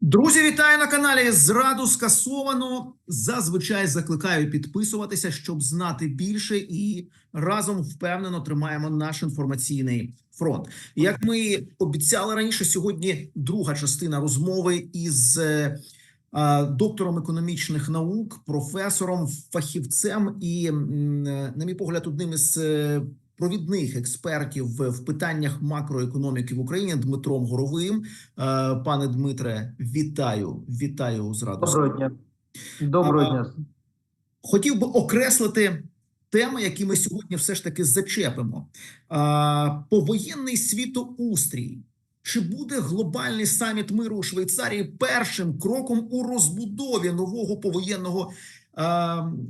Друзі, вітаю на каналі. Зраду скасовано. Зазвичай закликаю підписуватися, щоб знати більше, і разом впевнено тримаємо наш інформаційний фронт. Як ми обіцяли раніше, сьогодні друга частина розмови із е, доктором економічних наук, професором, фахівцем і, е, на мій погляд, одним із е, провідних експертів в питаннях макроекономіки в Україні Дмитром Горовим. Е, Пане Дмитре, вітаю! Вітаю з радостю. Доброго дня. Доброго дня. Хотів би окреслити теми, які ми сьогодні все ж таки зачепимо. А, Повоєнний світоустрій. Чи буде глобальний саміт миру у Швейцарії першим кроком у розбудові нового повоєнного е,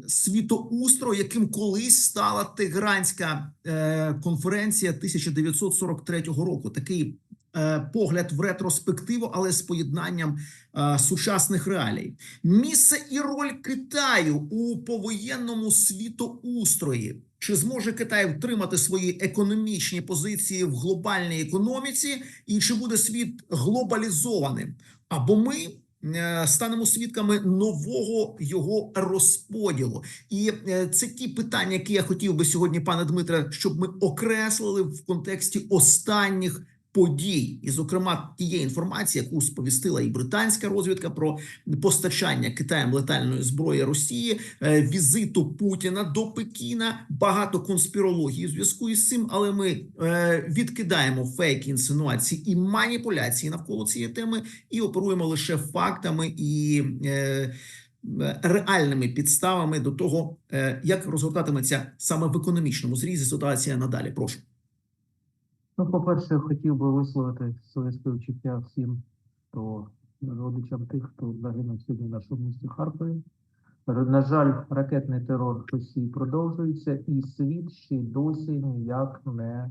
світоустрою, яким колись стала Тегранська е, конференція 1943 року? Такий е, погляд в ретроспективу, але з поєднанням е, сучасних реалій. Місце і роль Китаю у повоєнному світоустрої. Чи зможе Китай втримати свої економічні позиції в глобальній економіці, і чи буде світ глобалізованим? Або ми е, станемо свідками нового його розподілу? І е, це ті питання, які я хотів би сьогодні, пане Дмитре, щоб ми окреслили в контексті останніх подій, і, зокрема, тієї інформації, яку сповістила і британська розвідка про постачання Китаєм летальної зброї Росії, е, візиту Путіна до Пекіна, багато конспірології у зв'язку із цим, але ми е, відкидаємо фейки, інсинуації і маніпуляції навколо цієї теми і оперуємо лише фактами і. Е, Реальними підставами до того, як розгортатиметься саме в економічному зрізі ситуація надалі. Прошу. Ну, по-перше, хотів би висловити своє співчуття всім, хто родичам тих, хто загинув сьогодні в нашому місті Харкові. На жаль, ракетний терор Росії продовжується, і світ ще досі ніяк не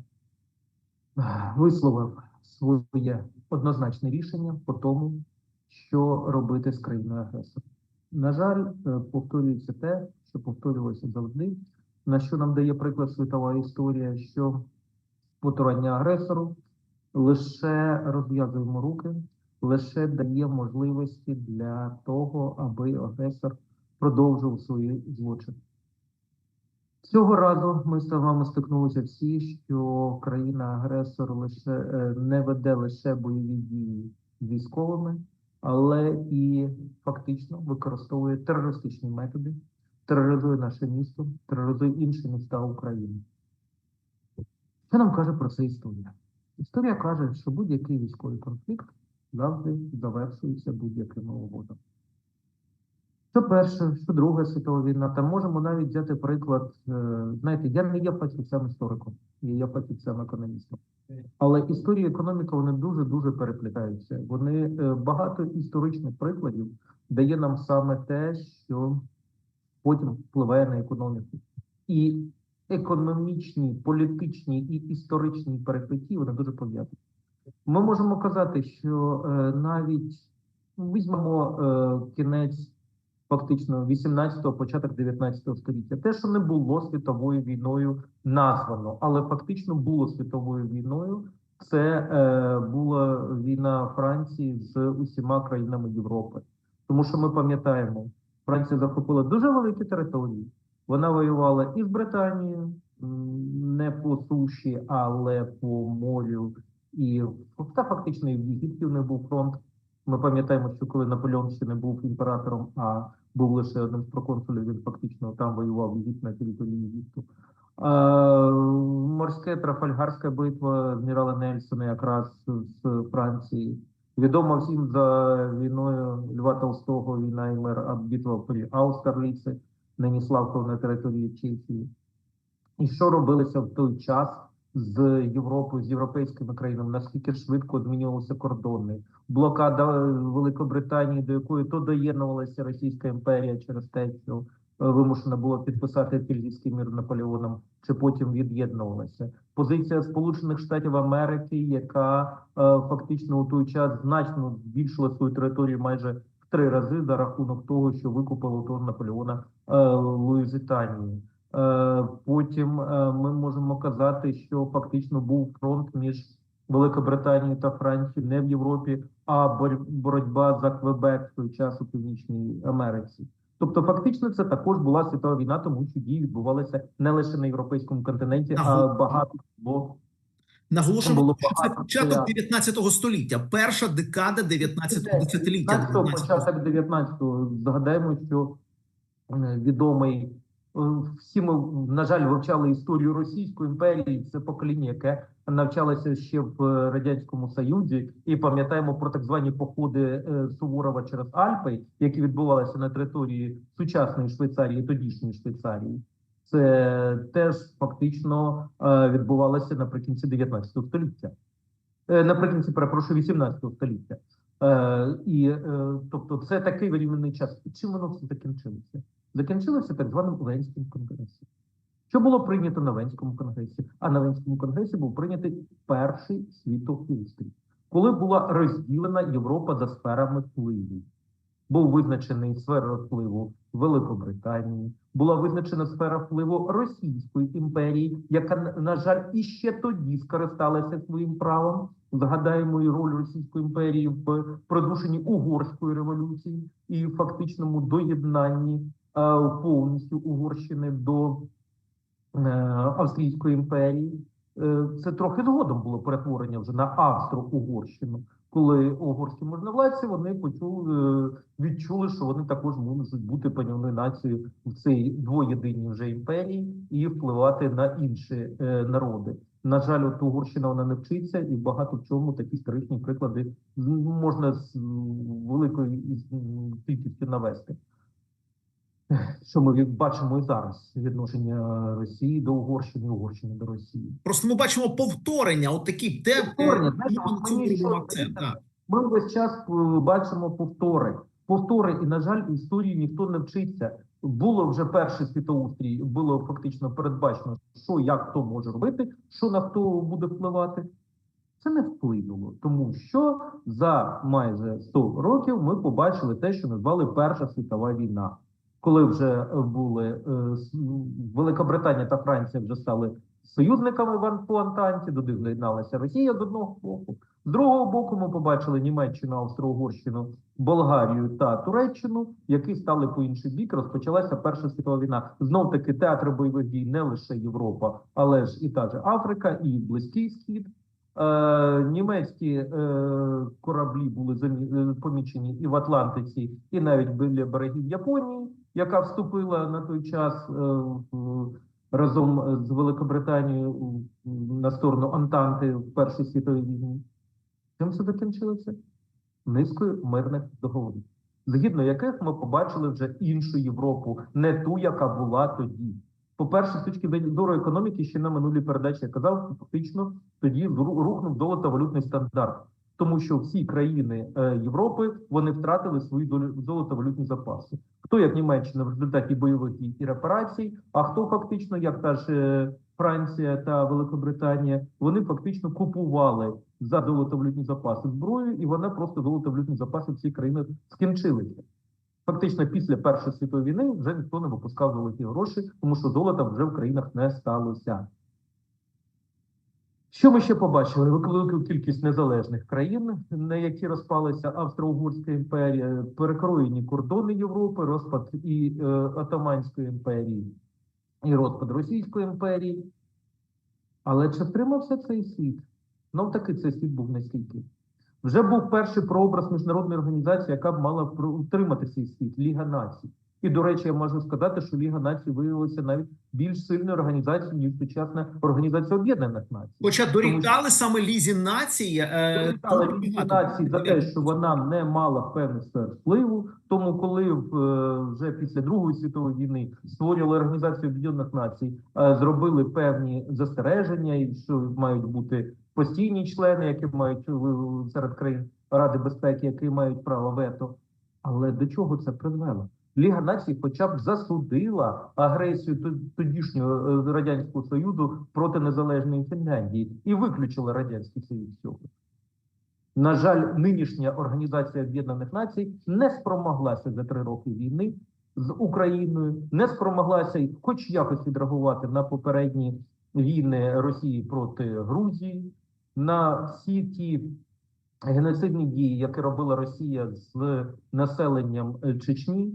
висловив своє однозначне рішення по тому, що робити з країною агресором. На жаль, е, повторюється те, що повторювалося завжди, на що нам дає приклад світова історія, що потурання агресору лише розв'язуємо руки, лише дає можливості для того, аби агресор продовжував свої злочини. Цього разу ми з вами стикнулися всі, що країна-агресор лише е, не веде лише бойові дії військовими, але і фактично використовує терористичні методи, тероризує наше місто, тероризує інші міста України. Що нам каже про це історія? Історія каже, що будь-який військовий конфлікт завжди завершується будь-якими угодами. Що перша, що Друга світова війна, та можемо навіть взяти приклад. е, Знаєте, я не є фахівцем істориком, я є фахівцем економістом. Але історія і економіка вони дуже дуже переплітаються. Вони е, багато історичних прикладів дає нам саме те, що потім впливає на економіку. І економічні, політичні і історичні перипетії вони дуже пов'язані. Ми можемо казати, що е, навіть ну, візьмемо е, кінець фактично 18-го, початок 19-го століття. Те, що не було світовою війною названо, але фактично було світовою війною. Це е, була війна Франції з усіма країнами Європи. Тому що ми пам'ятаємо, Франція захопила дуже великі території. Вона воювала і з Британією, не по суші, але по морю. І та фактично і в Єгипті в них був фронт. Ми пам'ятаємо, що коли Наполеон ще не був імператором, а був лише одним з проконсулів, він фактично там воював в Єгипті на території Єгипту. Морська Трафальгарська битва адмірала Нельсона якраз з Франції. Відомо всім за війною Льва Толстого, війна і мир, а битва при Аустерліці, нині Славков на території Чехії. І що робилося в той час з Європою, з європейськими країнами, наскільки швидко змінювалися кордони, блокада Великобританії, до якої то доєднувалася Російська імперія через те, що вимушена була підписати Кільзівський мір Наполеоном, чи потім від'єднувалася. Позиція Сполучених Штатів Америки, яка е, фактично у той час значно збільшила свою територію майже в три рази за рахунок того, що викупила того Наполеона е, Луїзитанії. Е, Потім е, ми можемо казати, що фактично був фронт між Великобританії та Франції, не в Європі, а бор- боротьба за Квебек в той час у Північній Америці. Тобто, фактично, це також була світова війна, тому що дії відбувалися не лише на європейському континенті, а багато було Наголошуємо, було що це початок стояти. 19 століття, перша декада 19 десятиліття. 19-го, 19-го. початок 19-го. Згадаємо, що е, відомий е, всі ми, на жаль, вивчали історію Російської імперії. Це покоління, яке навчалося ще в е, радянському Союзі, і пам'ятаємо про так звані походи е, Суворова через Альпи, які відбувалися на території сучасної Швейцарії, тодішньої Швейцарії. Це теж фактично е, відбувалося наприкінці 19 століття. Е, Наприкінці, перепрошую, 18 століття. Е, і е, тобто, це такий временний час. І чим воно все закінчилося? Закінчилося так званим Венським конгресом. Що було прийнято на Венському конгресі? А на Венському конгресі був прийнятий перший світовий устрій, коли була розділена Європа за сферами впливу. Був визначений сфера впливу Великобританії, була визначена сфера впливу Російської імперії, яка, на жаль, іще тоді скористалася своїм правом. Згадаємо і роль Російської імперії в продушенні угорської революції і фактичному доєднанні е, повністю Угорщини до е, Австрійської імперії. Е, Це трохи згодом було перетворення вже на Австро-Угорщину, коли угорські можновладці вони почули, відчули, що вони також можуть бути панівною нацією в цій двоєдиній вже імперії і впливати на інші народи. На жаль, от Угорщина вона не вчиться, і багато в чому такі історичні приклади можна з великою кількістю навести. Що ми бачимо і зараз відношення Росії до Угорщини, Угорщини до Росії. Просто ми бачимо повторення, от такі те, Повторення, знаєте. Ми весь час е, бачимо повтори. Повтори, і на жаль, історії ніхто не вчиться. Було вже перший світоустрій, було фактично передбачено, що як хто може робити, що на хто буде впливати. Це не вплинуло, тому що за майже 100 років ми побачили те, що назвали Перша світова війна. Коли вже були е, с- Великобританія та Франція вже стали союзниками в Ан- Антанті, до них доєдналася Росія з одного боку. З другого боку, ми побачили Німеччину, Австро-Угорщину, Болгарію та Туреччину, які стали по інший бік. Розпочалася Перша світова війна. Знов таки театри бойових дій не лише Європа, але ж і та ж Африка, і Близький Схід. Е, німецькі е, кораблі були е, помічені і в Атлантиці, і навіть біля берегів Японії, яка вступила на той час е, в- разом з Великобританією на сторону Антанти в Першій світовій війні. Чим це закінчилося? Низкою мирних договорів, згідно яких ми побачили вже іншу Європу, не ту, яка була тоді. По-перше, з точки зору економіки, ще на минулій передачі я казав, фактично тоді ру- рухнув золотовалютний стандарт, тому що всі країни е, Європи вони втратили свої золотовалютні запаси. Хто як Німеччина в результаті бойових дій і репарацій, а хто фактично, як та ж е, Франція та Великобританія, вони фактично купували за золотовалютні запаси зброю, і вона просто золотовалютні запаси в цій країни скінчилися. Фактично, після Першої світової війни вже ніхто не випускав золоті гроші, тому що золота вже в країнах не сталося. Що ми ще побачили? Велику кількість незалежних країн, на які розпалася Австро-Угорська імперія, перекроєні кордони Європи, розпад і е, Отоманської імперії, і розпад Російської імперії. Але чи втримався цей світ? Ну таки цей світ був настільки. Вже був перший прообраз міжнародної організації, яка б мала утримати цей світ Ліга націй. І до речі, я можу сказати, що Ліга націй виявилася навіть більш сильною організацією, ніж сучасна організація Об'єднаних Націй. Хоча дорікали саме лізі нації, е, Лізі націй за те, що вона не мала певних сфер впливу. Тому, коли е, вже після Другої світової війни створювали організацію Об'єднаних Націй, е, зробили певні застереження, і що мають бути постійні члени, які мають е, серед країн Ради безпеки, які мають право вето. Але до чого це призвело? Ліга націй, хоча б засудила агресію тодішнього е, радянського союзу проти незалежної Фінляндії і виключила радянський союз цього. На жаль, нинішня організація Об'єднаних Націй не спромоглася за три роки війни з Україною, не спромоглася хоч якось відреагувати на попередні війни Росії проти Грузії, на всі ті геноцидні дії, які робила Росія з населенням е, Чечні,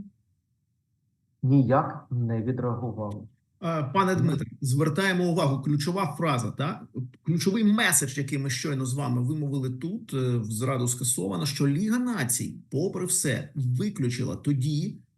ніяк не відреагували. Е, Пане Дмитре, звертаємо увагу. Ключова фраза, так ключовий меседж, який ми щойно з вами вимовили тут, е, в зраду скасовано, що Ліга націй, попри все, виключила тоді е,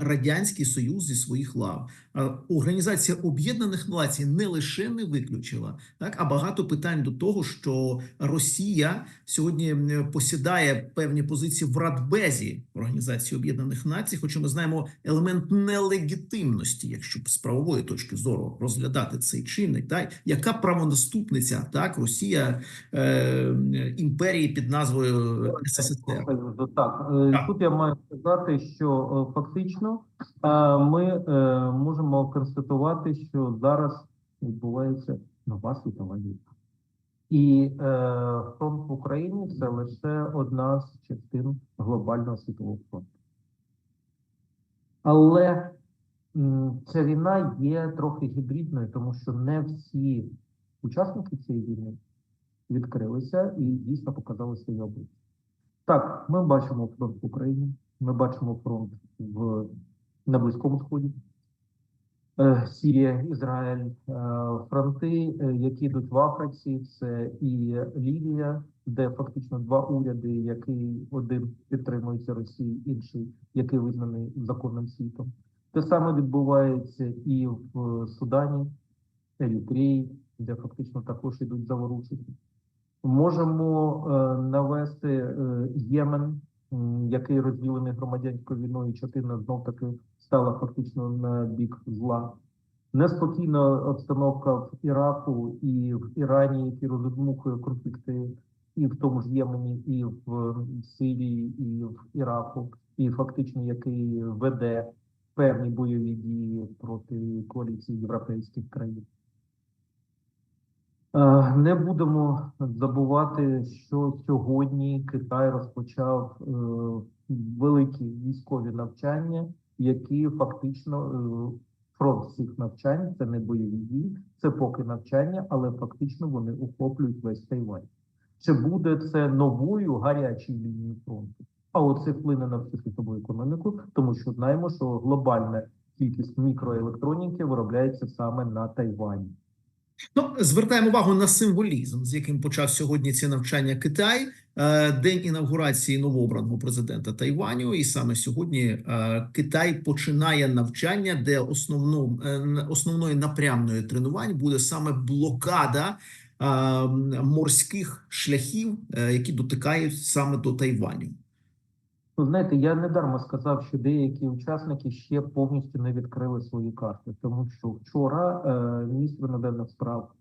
радянський союз зі своїх лав. Е, Організація Об'єднаних Націй не лише не виключила, так а багато питань до того, що Росія сьогодні посідає певні позиції в Радбезі Організації Об'єднаних Націй, хоча ми знаємо елемент нелегітимності, якщо з правової точки зору розглядати цей чинник, так яка правонаступниця так Росія е, імперії під назвою СССР. Так, е, Так. тут я маю сказати, що е, фактично ми е, можемо констатувати, що зараз відбувається нова світова війна. І е, фронт в Україні це лише одна з частин глобального світового фронту. Але ця війна є трохи гібридною, тому що не всі учасники цієї війни відкрилися і дійсно показали свої обличчя. Так, ми бачимо фронт в Україні, ми бачимо фронт в, на Близькому Сході, е, Сірія, Ізраїль, е, фронти, е, які йдуть в Африці, це і Лівія, де фактично два уряди, який один підтримується Росією, інший, який визнаний законним світом. Те саме відбувається і в Судані, Ерітрії, де фактично також йдуть заворушення. Можемо навести Ємен, який розділений громадянською війною, частина знов таки стала фактично на бік зла. Неспокійна обстановка в Іраку і в Ірані, які роздмухує конфлікти і в тому ж Ємені, і в Сирії, і в Іраку, і фактично який веде певні бойові дії проти коаліції європейських країн. Е, Не будемо забувати, що сьогодні Китай розпочав е, великі військові навчання, які фактично е, фронт цих навчань це не бойові дії, це поки навчання, але фактично вони охоплюють весь Тайвань. Чи буде це новою гарячою лінією фронту? А оце вплине на всю світову економіку, тому що знаємо, що глобальна кількість мікроелектроніки виробляється саме на Тайвані. Ну, звертаємо увагу на символізм, з яким почав сьогодні ці навчання Китай. Е, День інавгурації новообраного президента Тайваню, і саме сьогодні е, Китай починає навчання, де основно, е, основною напрямною тренувань буде саме блокада морських шляхів, які дотикають саме до Тайваню. Ну, знаєте, я недарма сказав, що деякі учасники ще повністю не відкрили свої карти, тому що вчора е, міністр іноземних справ,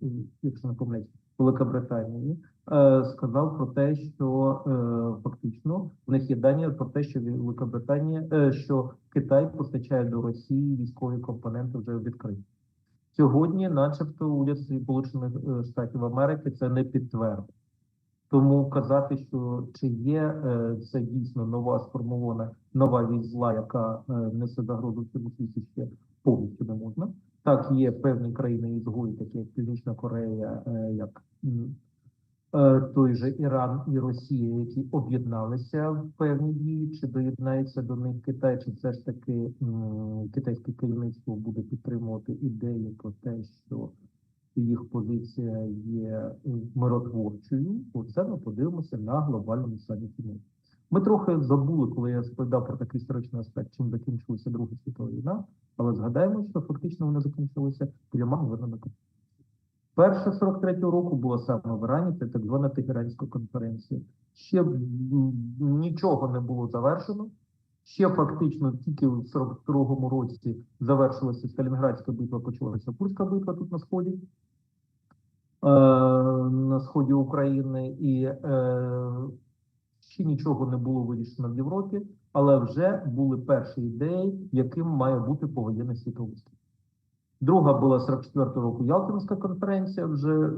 якщо не помиляюсь, Великобританії, е, сказав про те, що е, фактично в них є дані про те, що Великобританія, е, що Китай постачає до Росії військові компоненти вже відкриті. Сьогодні, начебто, уряд Сполучених е, Штатів Америки це не підтвердив. Тому казати, що чи є е, це дійсно нова сформована нова вісь зла, яка е, несе загрозу цьому світі ще повністю не можна. Так, є певні країни ізгої, такі як Північна Корея, е, як той же Іран і Росія, які об'єдналися в певні дії, чи доєднається до них Китай, чи все ж таки китайське керівництво буде підтримувати ідею про те, що їх позиція є е, миротворчою, оце ми подивимося на глобальному саміті. Ми трохи забули, коли я розповідав про такий історичний аспект, чим закінчилася Друга світова війна, але згадаємо, що фактично вона закінчилася трьома мирними. Перша 43-го року була саме в Ірані, це так звана Тегеранська конференція. Ще нічого не було завершено. Ще фактично тільки в 42-му році завершилася Сталінградська битва, почалася Курська битва тут на сході, е, на сході України, і е, ще нічого не було вирішено в Європі, але вже були перші ідеї, яким має бути повоєнний світовий. Друга була 44-го року Ялтинська конференція. Вже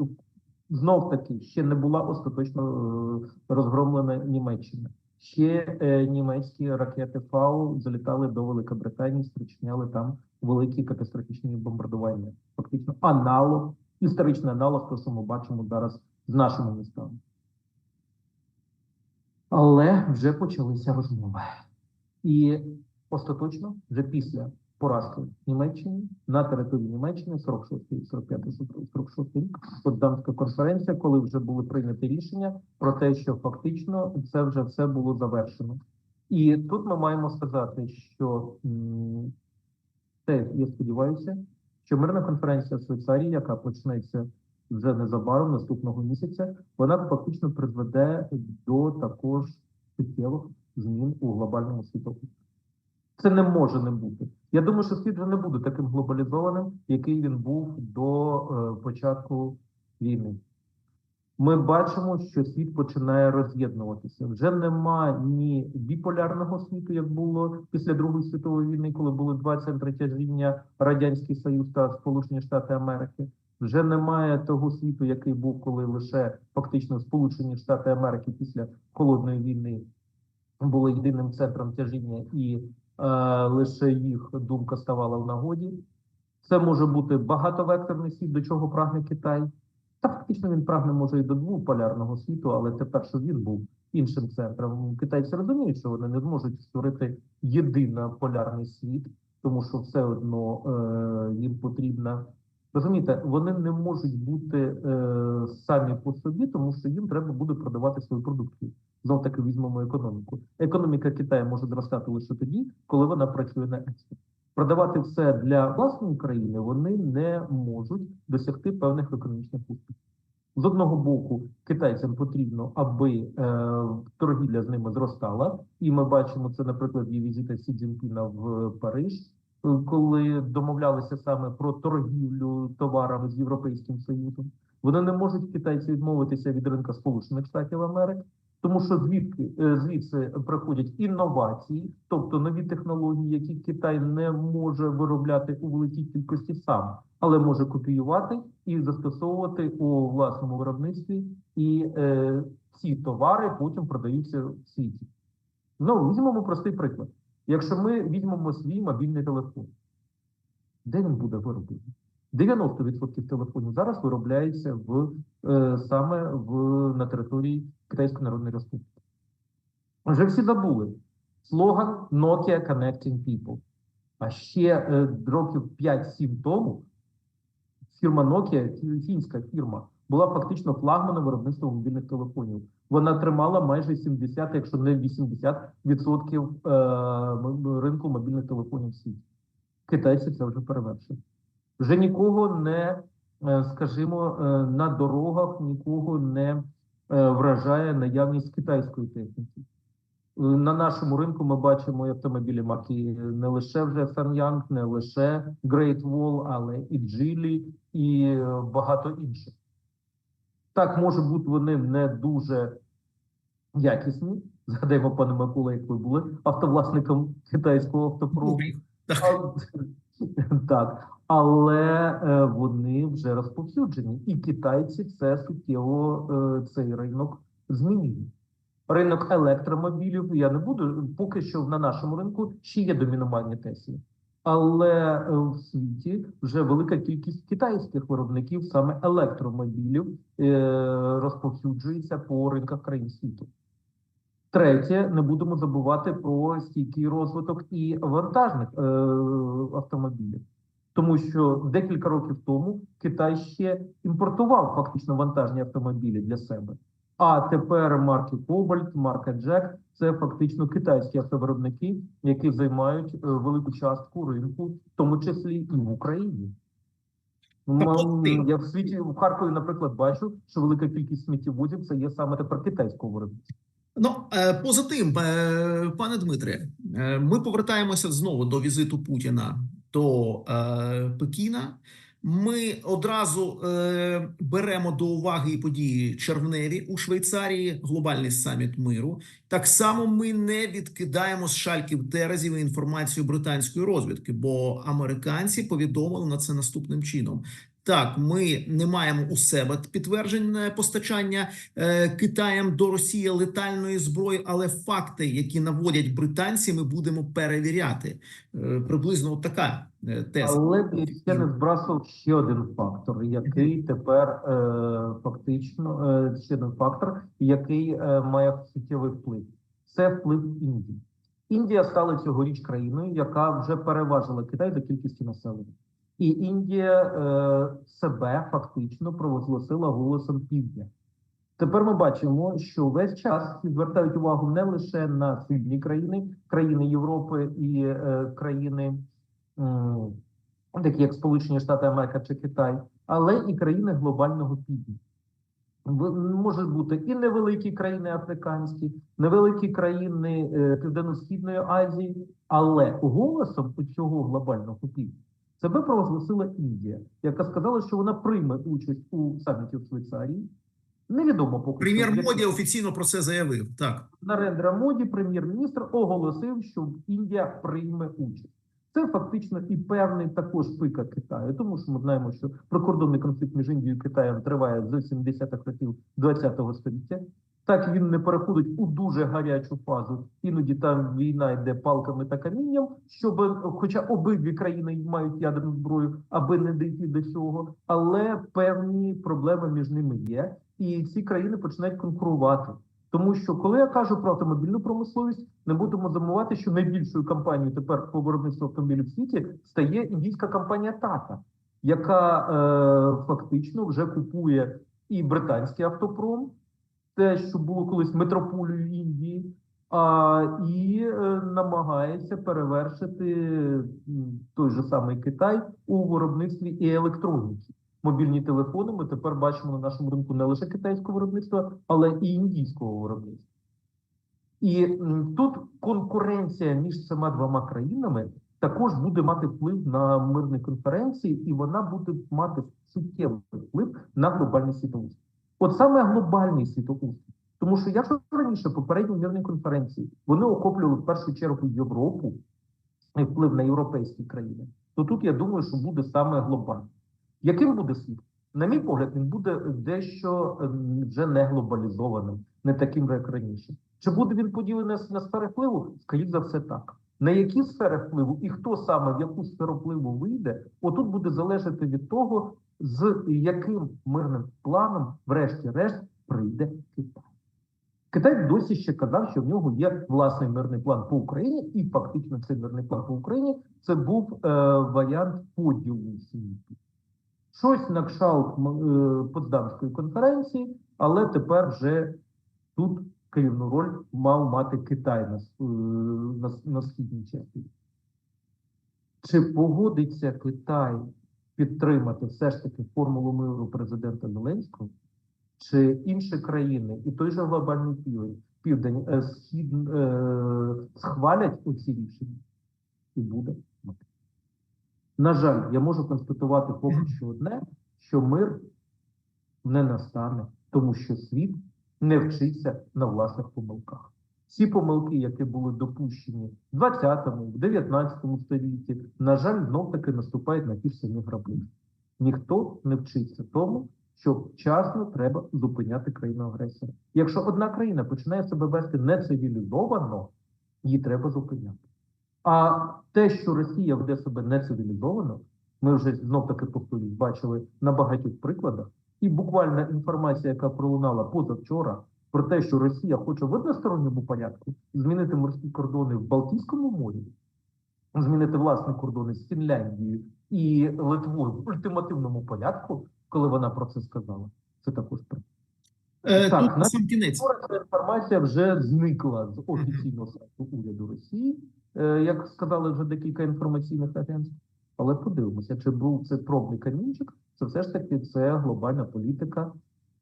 знов таки ще не була остаточно е, розгромлена Німеччина. Ще е, німецькі ракети Фау залітали до Великобританії, спричиняли там великі катастрофічні бомбардування. Фактично, аналог, історичний аналог, то, що ми бачимо зараз з нашими містами. Але вже почалися розмови. І остаточно, вже після поразки Німеччини на території Німеччини 46-й, 45-й, 46-й рік, Потсдамська конференція, коли вже були прийняті рішення про те, що фактично це вже все було завершено. І тут ми маємо сказати, що те, я сподіваюся, що мирна конференція в Швейцарії, яка почнеться вже незабаром наступного місяця, вона фактично призведе до також суттєвих змін у глобальному світові. Це не може не бути. Я думаю, що світ вже не буде таким глобалізованим, який він був до е, початку війни. Ми бачимо, що світ починає роз'єднуватися. Вже нема ні біполярного світу, як було після Другої світової війни, коли були два центри тяжіння Радянський Союз та Сполучені Штати Америки. Вже немає того світу, який був, коли лише фактично Сполучені Штати Америки після холодної війни були єдиним центром тяжіння, і лише їх думка ставала в нагоді. Це може бути багатовекторний світ, до чого прагне Китай. Та фактично він прагне може і до двополярного світу, але тепер, що він був іншим центром. Китайці розуміють, що вони не зможуть створити єдиний полярний світ, тому що все одно е, їм потрібна. Розумієте, вони не можуть бути е, самі по собі, тому що їм треба буде продавати свою продукцію. Знов таки візьмемо економіку. Економіка Китаю може зростати лише тоді, коли вона працює на експорт. Продавати все для власної країни вони не можуть досягти певних економічних успіхів. З одного боку, китайцям потрібно, аби е, торгівля з ними зростала, і ми бачимо це, наприклад, є візита Сі Цзіньпіна в Париж, коли домовлялися саме про торгівлю товарами з Європейським Союзом. Вони не можуть китайці відмовитися від ринка Сполучених Штатів Америки, тому що звідки е, звідси приходять інновації, тобто нові технології, які Китай не може виробляти у великій кількості сам, але може копіювати і застосовувати у власному виробництві, і е, ці товари потім продаються в світі. Ну, візьмемо простий приклад. Якщо ми візьмемо свій мобільний телефон, де він буде вироблений? 90% телефонів зараз виробляється в е, саме в на території Китайської Народної Республіки. Вже всі забули слоган Nokia Connecting People. А ще е, років 5-7 тому фірма Nokia, фінська фірма, була фактично флагманом виробництва мобільних телефонів. Вона тримала майже 70, якщо не 80% відсотків е, ринку мобільних телефонів в світі. Китайці це вже перевершили. Вже нікого не, е, скажімо, е, на дорогах нікого не вражає наявність китайської техніки. На нашому ринку ми бачимо і автомобілі марки не лише вже Sanyoung, не лише Great Wall, але і Geely, і багато інших. Так, може бути, вони не дуже якісні. Згадаємо, пане Микола, як ви були автовласником китайського автопрому. Так. Але е, вони вже розповсюджені, і китайці це суттєво е, цей ринок змінюють. Ринок електромобілів я не буду поки що на нашому ринку ще є домінування Теслі. Але е, в світі вже велика кількість китайських виробників саме електромобілів е, розповсюджується по ринках країн світу. Третє, не будемо забувати про стійкий розвиток і вантажних е, автомобілів, тому що декілька років тому Китай ще імпортував фактично вантажні автомобілі для себе. А тепер марки Cobalt, марка Jack – це фактично китайські автовиробники, які займають е, велику частку ринку, в тому числі і в Україні. Я в світі в Харкові, наприклад, бачу, що велика кількість сміттєвозів це є саме тепер китайського виробництва. Ну, е, поза тим, е, пане Дмитре, ми повертаємося знову до візиту Путіна до Пекіна. Ми одразу е, беремо до уваги і події червневі у Швейцарії, глобальний саміт миру. Так само ми не відкидаємо з шальків терезів інформацію британської розвідки, бо американці повідомили на це наступним чином. Так, ми не маємо у себе підтверджень е, постачання е, Китаєм до Росії летальної зброї, але факти, які наводять британці, ми будемо перевіряти. Е, приблизно от така е, теза. Але ще не збрасував ще один фактор, який тепер е, фактично е, ще один фактор, який е, має суттєвий вплив. Це вплив Індії. Індія стала цьогоріч країною, яка вже переважила Китай за кількістю населення. І Індія е, себе фактично провозгласила голосом півдня. Тепер ми бачимо, що весь час звертають увагу не лише на східні країни, країни Європи і е, країни, м, такі як Сполучені Штати Америки чи Китай, але і країни глобального півдня. Можуть бути і невеликі країни африканські, невеликі країни е, Південно-Східної Азії, але голосом у цього глобального півдня себе провозгласила Індія, яка сказала, що вона прийме участь у саміті в Швейцарії. Невідомо поки Прем'єр Моді офіційно про це заявив. Так. Нарендра Моді, прем'єр-міністр, оголосив, що Індія прийме участь. Це фактично і певний також пика Китаю, тому що ми знаємо, що прикордонний конфлікт між Індією і Китаєм триває з 70-х років 20-го століття. Так він не переходить у дуже гарячу фазу. Іноді там війна йде палками та камінням, щоб, хоча обидві країни мають ядерну зброю, аби не дійти до цього, але певні проблеми між ними є, і ці країни починають конкурувати. Тому що коли я кажу про автомобільну промисловість, не будемо забувати, що найбільшою компанією тепер по виробництву автомобілів в світі стає індійська компанія Тата, яка е, фактично вже купує і британський автопром, те, що було колись метрополією Індії, а, і е, намагається перевершити той же самий Китай у виробництві і електроніки. Мобільні телефони ми тепер бачимо на нашому ринку не лише китайського виробництва, але і індійського виробництва. І тут конкуренція між цими двома країнами також буде мати вплив на мирні конференції, і вона буде мати суттєвий вплив на глобальний світоустрій. От саме глобальний світоустрій. Тому що якщо раніше попередні мирні конференції вони охоплювали в першу чергу Європу і вплив на європейські країни, то тут я думаю, що буде саме глобальний. Яким буде світ? На мій погляд, він буде дещо ем, вже не глобалізованим, не таким, як раніше. Чи буде він поділений на сфери впливу? Скоріше за все, так. На які сфери впливу і хто саме в яку сферу впливу вийде, отут буде залежати від того, з яким мирним планом, врешті-решт, прийде Китай. Китай досі ще казав, що в нього є власний мирний план по Україні, і фактично цей мирний план по Україні це був е, варіант поділу світу. Щось на кшалт е, Потсдамської конференції, але тепер вже тут керівну роль мав мати Китай на, е, на, на східній частині. Чи погодиться Китай підтримати все ж таки формулу миру президента Зеленського, чи інші країни, і той же глобальний південь, південь е, схід, е, схвалять оці рішення, і буде. На жаль, я можу констатувати поки що одне, що мир не настане, тому що світ не вчиться на власних помилках. Всі помилки, які були допущені в 20-му, в 19 столітті, на жаль, знов таки наступають на ті ж самі граблі. Ніхто не вчиться тому, що вчасно треба зупиняти країну агресора. Якщо одна країна починає себе вести нецивілізовано, її треба зупиняти. А те, що Росія веде себе нецивілізовано, ми вже знов таки повторюсь, бачили на багатьох прикладах. І буквальна інформація, яка пролунала позавчора, про те, що Росія хоче в односторонньому порядку змінити морські кордони в Балтійському морі, змінити власні кордони з Фінляндією і Литвою в ультимативному порядку, коли вона про це сказала, це також правда. Е, Так, тут на сам кінець. Ця інформація вже зникла з офіційного сайту уряду Росії, е, як сказали вже декілька інформаційних агентств. Але подивимося, чи був це пробний камінчик, це все ж таки це глобальна політика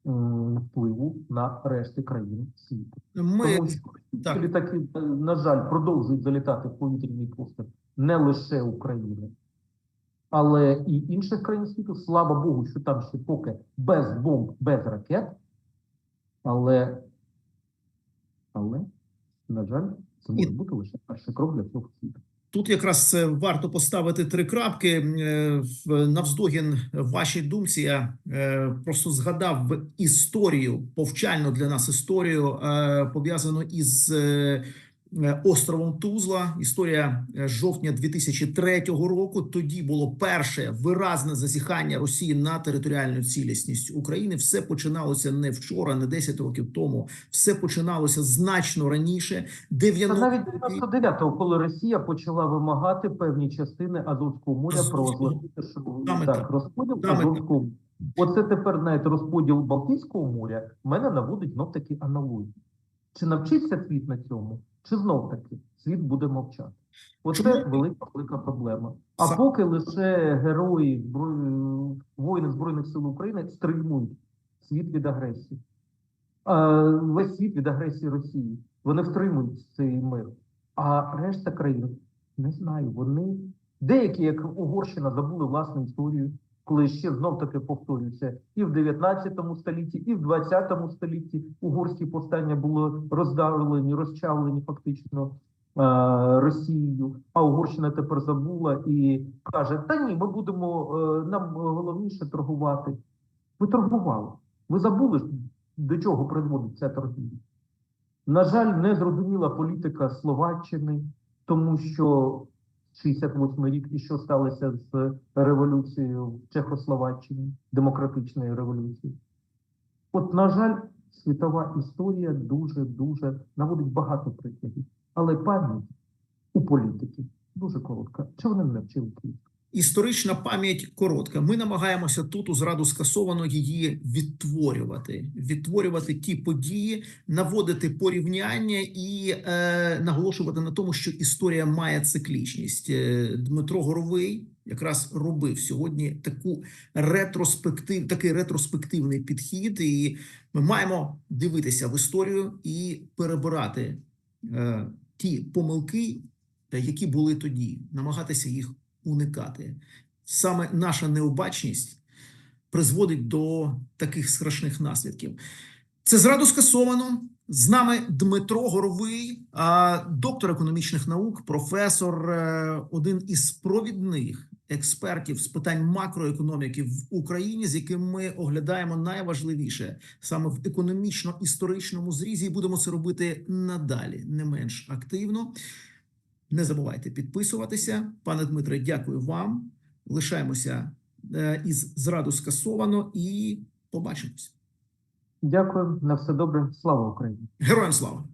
впливу на решти країн світу. Ми Тому так. літаки, е, на жаль, продовжують залітати в повітряний простір не лише України, але і інших країн світу. Слава Богу, що там ще поки без бомб, без ракет. Але, але, на жаль, це може бути лише перший крок для цього світу. Тут якраз е, варто поставити три крапки. Е, Навздогін вашій думці я е, просто згадав історію, повчальну для нас історію, пов'язану із островом Тузла. Історія е, жовтня 2003 року. Тоді було перше виразне зазіхання Росії на територіальну цілісність України. Все починалося не вчора, не 10 років тому. Все починалося значно раніше. Це 90 навіть 99-го, коли Росія почала вимагати певні частини Азовського моря про так, розподіл Азовського. моря. Оце тепер знаєте, розподіл Балтійського моря в мене наводить знов таки аналогію. Чи навчиться світ на цьому, чи знов таки світ буде мовчати? Оце велика велика проблема. А Са- поки лише герої воїни збройних сил України стримують світ від агресії, а, весь світ від агресії Росії. Вони втримують цей мир. А решта країн не знаю. Вони деякі, як Угорщина, забули власну історію, коли ще знов таки повторюся, і в 19 столітті, і в 20 столітті угорські повстання були роздавлені, розчавлені фактично е, Росією. А Угорщина тепер забула і каже: Та ні, ми будемо е, нам головніше торгувати. Ви торгували. Ви забули, до чого призводить ця торгівля. На жаль, не зрозуміла політика Словаччини, тому що 68 рік і що сталося з революцією в Чехословаччині, демократичною революцією. От, на жаль, світова історія дуже дуже наводить багато прикладів, але пам'ять у політиків дуже коротка. Чого вони не навчили Київ? Історична пам'ять коротка. Ми намагаємося тут у зраду скасовано її відтворювати, відтворювати ті події, наводити порівняння і е, наголошувати на тому, що історія має циклічність. Е, Дмитро Горовий якраз робив сьогодні таку ретроспектив, такий ретроспективний підхід, і ми маємо дивитися в історію і перебирати е, ті помилки, які були тоді, намагатися їх уникати. Саме наша необачність призводить до таких страшних наслідків. Це зраду скасовано. З нами Дмитро Горовий, доктор економічних наук, професор, е, один із провідних експертів з питань макроекономіки в Україні, з яким ми оглядаємо найважливіше саме в економічно-історичному зрізі, і будемо це робити надалі, не менш активно. Не забувайте підписуватися. Пане Дмитре, дякую вам. Лишаємося е, із зраду скасовано і побачимось. Дякую, на все добре. Слава Україні! Героям слава!